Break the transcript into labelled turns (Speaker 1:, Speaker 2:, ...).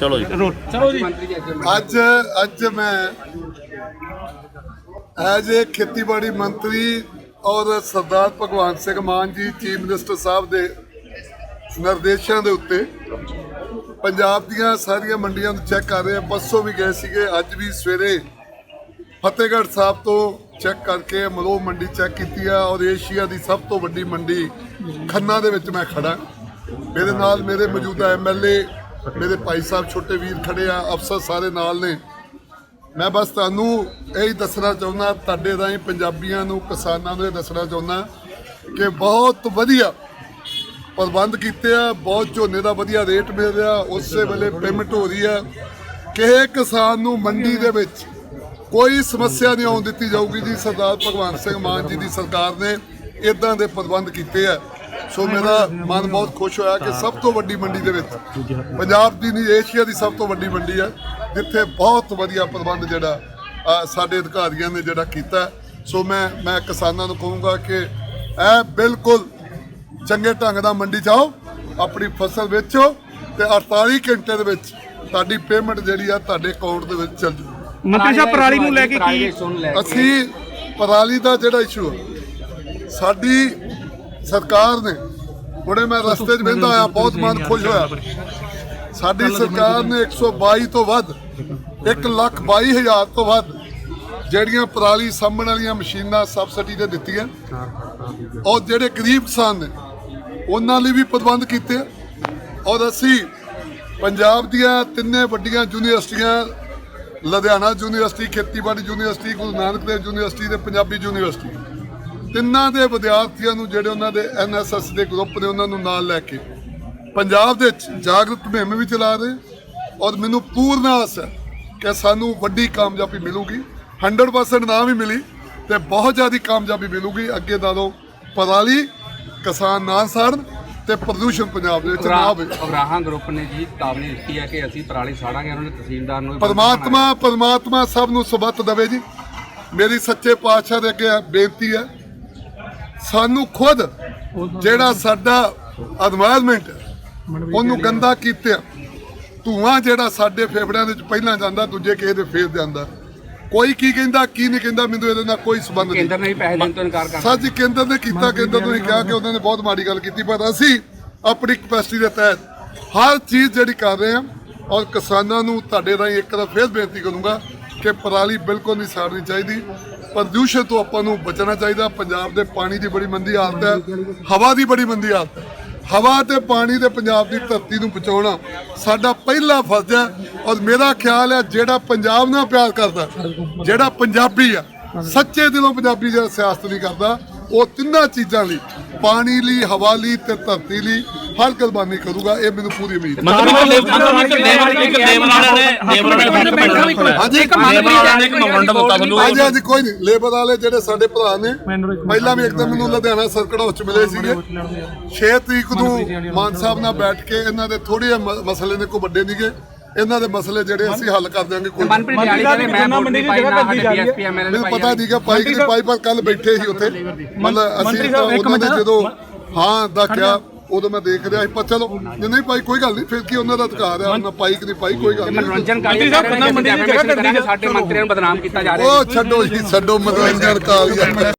Speaker 1: ਚਲੋ ਜੀ।
Speaker 2: ਚਲੋ ਜੀ।
Speaker 3: ਅੱਜ ਅੱਜ ਮੈਂ ਐਜ ਏ ਖੇਤੀਬਾੜੀ ਮੰਤਰੀ ਔਰ ਸਰਦਾਰ ਭਗਵਾਨ ਸਿੰਘ ਮਾਨ ਜੀ ਚੀਫ ਮਿਨਿਸਟਰ ਸਾਹਿਬ ਦੇ ਨਿਰਦੇਸ਼ਾਂ ਦੇ ਉੱਤੇ ਪੰਜਾਬ ਦੀਆਂ ਸਾਰੀਆਂ ਮੰਡੀਆਂ ਨੂੰ ਚੈੱਕ ਕਰ ਰਹੇ ਹਾਂ। ਪਰਸੋਂ ਵੀ ਗਏ ਸੀਗੇ ਅੱਜ ਵੀ ਸਵੇਰੇ ਫਤਿਹਗੜ੍ਹ ਸਾਹਿਬ ਤੋਂ ਚੈੱਕ ਕਰਕੇ ਮਲੋ ਮੰਡੀ ਚੈੱਕ ਕੀਤੀ ਆ ਔਰ ਏਸ਼ੀਆ ਦੀ ਸਭ ਤੋਂ ਵੱਡੀ ਮੰਡੀ ਖੰਨਾ ਦੇ ਵਿੱਚ ਮੈਂ ਖੜਾ ਮੇਰੇ ਨਾਲ ਮੇਰੇ ਮੌਜੂਦਾ ਐਮਐਲਏ ਮੇਰੇ ਭਾਈ ਸਾਹਿਬ ਛੋਟੇ ਵੀਰ ਖੜੇ ਆ, ਅਫਸਰ ਸਾਰੇ ਨਾਲ ਨੇ। ਮੈਂ ਬਸ ਤੁਹਾਨੂੰ ਇਹੀ ਦੱਸਣਾ ਚਾਹੁੰਦਾ, ਤੁਹਾਡੇ ਰਾਹੀਂ ਪੰਜਾਬੀਆਂ ਨੂੰ, ਕਿਸਾਨਾਂ ਨੂੰ ਇਹ ਦੱਸਣਾ ਚਾਹੁੰਦਾ ਕਿ ਬਹੁਤ ਵਧੀਆ ਪ੍ਰਬੰਧ ਕੀਤੇ ਆ, ਬਹੁਤ ਝੋਨੇ ਦਾ ਵਧੀਆ ਰੇਟ ਮਿਲ ਰਿਹਾ, ਉਸੇ ਵੇਲੇ ਪੇਮੈਂਟ ਹੋ ਰਹੀ ਆ। ਕਿਸੇ ਕਿਸਾਨ ਨੂੰ ਮੰਡੀ ਦੇ ਵਿੱਚ ਕੋਈ ਸਮੱਸਿਆ ਨਹੀਂ ਆਉਣ ਦਿੱਤੀ ਜਾਊਗੀ ਜੀ, ਸਰਦਾਰ ਭਗਵੰਤ ਸਿੰਘ ਮਾਨ ਜੀ ਦੀ ਸਰਕਾਰ ਨੇ ਇਦਾਂ ਦੇ ਪ੍ਰਬੰਧ ਕੀਤੇ ਆ। ਸੋ ਮੇਰਾ ਮਨ ਬਹੁਤ ਖੁਸ਼ ਹੋਇਆ ਕਿ ਸਭ ਤੋਂ ਵੱਡੀ ਮੰਡੀ ਦੇ ਵਿੱਚ ਪੰਜਾਬ ਦੀ ਨਹੀਂ ਏਸ਼ੀਆ ਦੀ ਸਭ ਤੋਂ ਵੱਡੀ ਮੰਡੀ ਹੈ ਜਿੱਥੇ ਬਹੁਤ ਵਧੀਆ ਪ੍ਰਬੰਧ ਜਿਹੜਾ ਸਾਡੇ ਅਧਿਕਾਰੀਆਂ ਨੇ ਜਿਹੜਾ ਕੀਤਾ। ਸੋ ਮੈਂ ਮੈਂ ਕਿਸਾਨਾਂ ਨੂੰ ਕਹੂੰਗਾ ਕਿ ਇਹ ਬਿਲਕੁਲ ਚੰਗੇ ਢੰਗ ਨਾਲ ਮੰਡੀ ਜਾਓ ਆਪਣੀ ਫਸਲ ਵੇਚੋ ਤੇ 48 ਘੰਟੇ ਦੇ ਵਿੱਚ ਤੁਹਾਡੀ ਪੇਮੈਂਟ ਜਿਹੜੀ ਆ ਤੁਹਾਡੇ ਅਕਾਊਂਟ ਦੇ ਵਿੱਚ ਚੱਲ ਜੂ।
Speaker 2: ਮੰਤਰੀ ਸਾਹਿਬ ਪਰਾਲੀ ਨੂੰ ਲੈ ਕੇ ਕੀ
Speaker 3: ਅਸੀਂ ਪਰਾਲੀ ਦਾ ਜਿਹੜਾ ਇਸ਼ੂ ਸਾਡੀ ਸਰਕਾਰ ਨੇ ਹੁਣੇ ਮੈਂ ਰਸਤੇ 'ਚ ਵਹਿੰਦਾ ਆਇਆ ਬਹੁਤ ਮਨ ਖੁਸ਼ ਹੋਇਆ ਸਾਡੀ ਸਰਕਾਰ ਨੇ 122 ਤੋਂ ਵੱਧ 1 ਲੱਖ 22 ਹਜ਼ਾਰ ਤੋਂ ਵੱਧ ਜਿਹੜੀਆਂ ਪਰਾਲੀ ਸਾਂਭਣ ਵਾਲੀਆਂ ਮਸ਼ੀਨਾਂ ਸਬਸਿਡੀ ਤੇ ਦਿੱਤੀਆਂ ਔਰ ਜਿਹੜੇ ਗਰੀਬ ਕਿਸਾਨ ਨੇ ਉਹਨਾਂ ਲਈ ਵੀ ਪ੍ਰਬੰਧ ਕੀਤੇ। ਔਰ ਅਸੀਂ ਪੰਜਾਬ ਦੀਆਂ ਤਿੰਨੇ ਵੱਡੀਆਂ ਯੂਨੀਵਰਸਿਟੀਆਂ ਲੁਧਿਆਣਾ ਯੂਨੀਵਰਸਿਟੀ ਖੇਤੀਬਾੜੀ ਯੂਨੀਵਰਸਿਟੀ ਗੁਰੂ ਨਾਨਕ ਦੇਵ ਯੂਨੀਵਰਸਿਟੀ ਤੇ ਪੰਜਾਬੀ ਯੂਨੀਵਰਸਿਟੀ ਤਿੰਨਾਂ ਦੇ ਵਿਦਿਆਰਥੀਆਂ ਨੂੰ ਜਿਹੜੇ ਉਹਨਾਂ ਦੇ ਐਨਐਸਐਸ ਦੇ ਗਰੁੱਪ ਨੇ ਉਹਨਾਂ ਨੂੰ ਨਾਲ ਲੈ ਕੇ ਪੰਜਾਬ ਦੇ ਵਿੱਚ ਜਾਗਰਤ ਮੁਹਿੰਮ ਵੀ ਚਲਾ ਰਹੇ ਔਰ ਮੈਨੂੰ ਪੂਰਨ ਆਸ ਹੈ ਕਿ ਸਾਨੂੰ ਵੱਡੀ ਕਾਮਯਾਬੀ ਮਿਲੂਗੀ 100% ਨਾ ਵੀ ਮਿਲੀ ਤੇ ਬਹੁਤ ਜ਼ਿਆਦਾ ਕਾਮਯਾਬੀ ਮਿਲੂਗੀ ਅੱਗੇ ਨਾਲੋਂ ਪਰਾਲੀ ਕਿਸਾਨ ਨਾ ਸਾੜਨ ਤੇ ਪ੍ਰਦੂਸ਼ਣ ਪੰਜਾਬ ਦੇ ਵਿੱਚ ਨਾ ਹੋਵੇ।
Speaker 4: ਅਬਰਾਹਾਂ ਗਰੁੱਪ ਨੇ ਜੀ ਚੇਤਾਵਨੀ ਦਿੱਤੀ ਹੈ ਕਿ ਅਸੀਂ ਪਰਾਲੀ ਸਾੜਾਂਗੇ ਉਹਨਾਂ ਨੇ ਤਹਿਸੀਲਦਾਰ ਨੂੰ
Speaker 3: ਪਰਮਾਤਮਾ ਪਰਮਾਤਮਾ ਸਭ ਨੂੰ ਸਬਤ ਦੇਵੇ ਜੀ। ਮੇਰੀ ਸੱਚੇ ਪਾਤਸ਼ਾਹ ਦੇ ਅੱਗੇ ਬੇਨਤੀ ਹੈ ਸਾਨੂੰ ਖੁਦ ਜਿਹੜਾ ਸਾਡਾ ਐਨਵਾਇਰਨਮੈਂਟ ਉਹਨੂੰ ਗੰਦਾ ਕੀਤਾ ਧੂਆਂ ਜਿਹੜਾ ਸਾਡੇ ਫੇਫੜਿਆਂ ਦੇ ਵਿੱਚ ਪਹਿਲਾਂ ਜਾਂਦਾ ਦੂਜੇ ਕਿਸੇ ਦੇ ਫੇਰ ਜਾਂਦਾ। ਕੋਈ ਕੀ ਕਹਿੰਦਾ ਕੀ ਨਹੀਂ ਕਹਿੰਦਾ ਮੈਨੂੰ ਇਹਦੇ ਨਾਲ ਕੋਈ ਸੰਬੰਧ ਨਹੀਂ।
Speaker 4: ਕੇਂਦਰ ਨੇ ਵੀ ਪੈਸੇ ਦੇਣ ਤੋਂ ਇਨਕਾਰ ਕਰ
Speaker 3: ਜੀ ਕੇਂਦਰ ਨੇ ਕੀਤਾ ਕੇਂਦਰ ਨੂੰ ਕਿਹਾ ਕਿ ਉਹਨਾਂ ਨੇ ਬਹੁਤ ਮਾੜੀ ਗੱਲ ਕੀਤੀ ਪਰ ਅਸੀਂ ਆਪਣੀ ਕਪੈਸਿਟੀ ਦੇ ਤਹਿਤ ਹਰ ਚੀਜ਼ ਜਿਹੜੀ ਕਰ ਰਹੇ ਹਾਂ ਔਰ ਕਿਸਾਨਾਂ ਨੂੰ ਤੁਹਾਡੇ ਰਾਹੀਂ ਇੱਕ ਵਾਰ ਫੇਰ ਬੇਨਤੀ ਕਰੂੰਗਾ ਕਿ ਪਰਾਲੀ ਬਿਲਕੁਲ ਨਹੀਂ ਸਾੜਨੀ ਚਾਹੀਦੀ। ਪ੍ਰਦੂਸ਼ਣ ਤੋਂ ਆਪਾਂ ਨੂੰ ਬਚਣਾ ਚਾਹੀਦਾ। ਪੰਜਾਬ ਦੇ ਪਾਣੀ ਦੀ ਬੜੀ ਮੰਦੀ ਹਾਲਤ ਹੈ। ਹਵਾ ਦੀ ਬੜੀ ਮੰਦੀ ਹਾਲਤ ਹੈ। ਹਵਾ ਤੇ ਪਾਣੀ ਤੇ ਪੰਜਾਬ ਦੀ ਧਰਤੀ ਨੂੰ ਬਚਾਉਣਾ ਸਾਡਾ ਪਹਿਲਾ ਫਰਜ਼ ਹੈ ਔਰ ਮੇਰਾ ਖਿਆਲ ਹੈ ਜਿਹੜਾ ਪੰਜਾਬ ਨਾਲ ਪਿਆਰ ਕਰਦਾ, ਜਿਹੜਾ ਪੰਜਾਬੀ ਆ ਸੱਚੇ ਦਿਲੋਂ ਪੰਜਾਬੀ ਜਿਹੜਾ ਸਿਆਸਤ ਨਹੀਂ ਕਰਦਾ, ਉਹ ਤਿੰਨਾਂ ਚੀਜ਼ਾਂ ਲਈ, ਪਾਣੀ ਲਈ, ਹਵਾ ਲਈ ਤੇ ਧਰਤੀ ਲਈ ਹਰ ਕੁਰਬਾਨੀ ਕਰੂਗਾ ਇਹ ਮੈਨੂੰ ਪੂਰੀ ਉਮੀਦ ਹੈ
Speaker 1: ਮੰਤਰੀ ਸਾਹਿਬ ਇੱਕ ਲੇਬਰ ਵਾਲਿਆਂ ਨੇ ਲੇਬਰ ਵਾਲਿਆਂ ਨੇ
Speaker 3: ਹਾਂਜੀ
Speaker 1: ਲੇਬਰ ਵਾਲਿਆਂ ਨੇ ਇੱਕ ਮੈਮੋਰੰਡਮ ਦਿੱਤਾ ਤੁਹਾਨੂੰ
Speaker 3: ਹਾਂਜੀ ਹਾਂਜੀ ਕੋਈ ਨਹੀਂ ਲੇਬਰ ਵਾਲੇ ਜਿਹੜੇ ਸਾਡੇ ਭਰਾ ਨੇ ਪਹਿਲਾਂ ਵੀ ਇੱਕਦਮ ਮੈਨੂੰ ਲੁਧਿਆਣਾ ਸਰਕਟ ਹਾਊਸ ਚ ਮਿਲੇ ਸੀਗੇ 6 ਤਰੀਕ ਨੂੰ ਮਾਨ ਸਾਹਿਬ ਨਾਲ ਬੈਠ ਕੇ ਇਹਨਾਂ ਦੇ ਥੋੜੇ ਜਿਹੇ ਮਸਲੇ ਨੇ ਕੋਈ ਵੱਡੇ ਨਹੀਂਗੇ ਇਹਨਾਂ ਦੇ ਮਸਲੇ ਜਿਹੜੇ ਅਸੀਂ ਹੱਲ ਕਰ ਦਿਆਂਗੇ ਕੋਈ
Speaker 4: ਮਨਪ੍ਰੀਤ ਬਿਆਲੀ ਕਹਿੰਦੇ ਮੈਂ ਵੋਟ ਨਹੀਂ ਪਾਈ ਨਾ ਸਾਡੇ ਡੀਐਸਪੀ ਐਮਐਲਏ ਨੇ
Speaker 3: ਮੈਨੂੰ
Speaker 4: ਪਾਈ
Speaker 3: ਪਤਾ ਨਹੀਂਗਾ ਪਾਈ ਕਿ ਪਾਈ ਪਰ ਕੱਲ ਬੈਠੇ ਸੀ ਉੱਥੇ ਮਤਲਬ ਅਸੀਂ ਤਾਂ ਉਹਨਾਂ ਦੇ ਜਦੋਂ ਹਾਂ ਦਾ ਕਿਹਾ ਉਦੋਂ ਮੈਂ ਦੇਖ ਰਿਹਾ ਸੀ ਪਰ ਚਲੋ ਜੇ ਨਹੀਂ ਪਾਈ ਕੋਈ ਗੱਲ ਨਹੀਂ ਫਿਰ ਕੀ ਉਹਨਾਂ ਦਾ ਅਧਿਕਾਰ ਹੈ? ਉਹਨਾਂ ਪਾਈ ਕਿ ਨਹੀਂ ਪਾਈ ਕੋਈ ਗੱਲ ਨਹੀਂ।
Speaker 4: ਮਨੋਰੰਜਨ ਕਾਲੀ ਸਾਹਿਬ ਮੰਡੀ ਦੀ ਜਗ੍ਹਾ ਸਾਡੇ ਮੰਤਰੀਆਂ ਨੂੰ ਬਦਨਾਮ ਕੀਤਾ ਜਾ ਰਿਹਾ ਹੈ।
Speaker 3: ਉਹ ਛੱਡੋ ਜੀ ਛੱਡੋ ਮਨੋਰੰਜਨ ਕਾਲੀਆ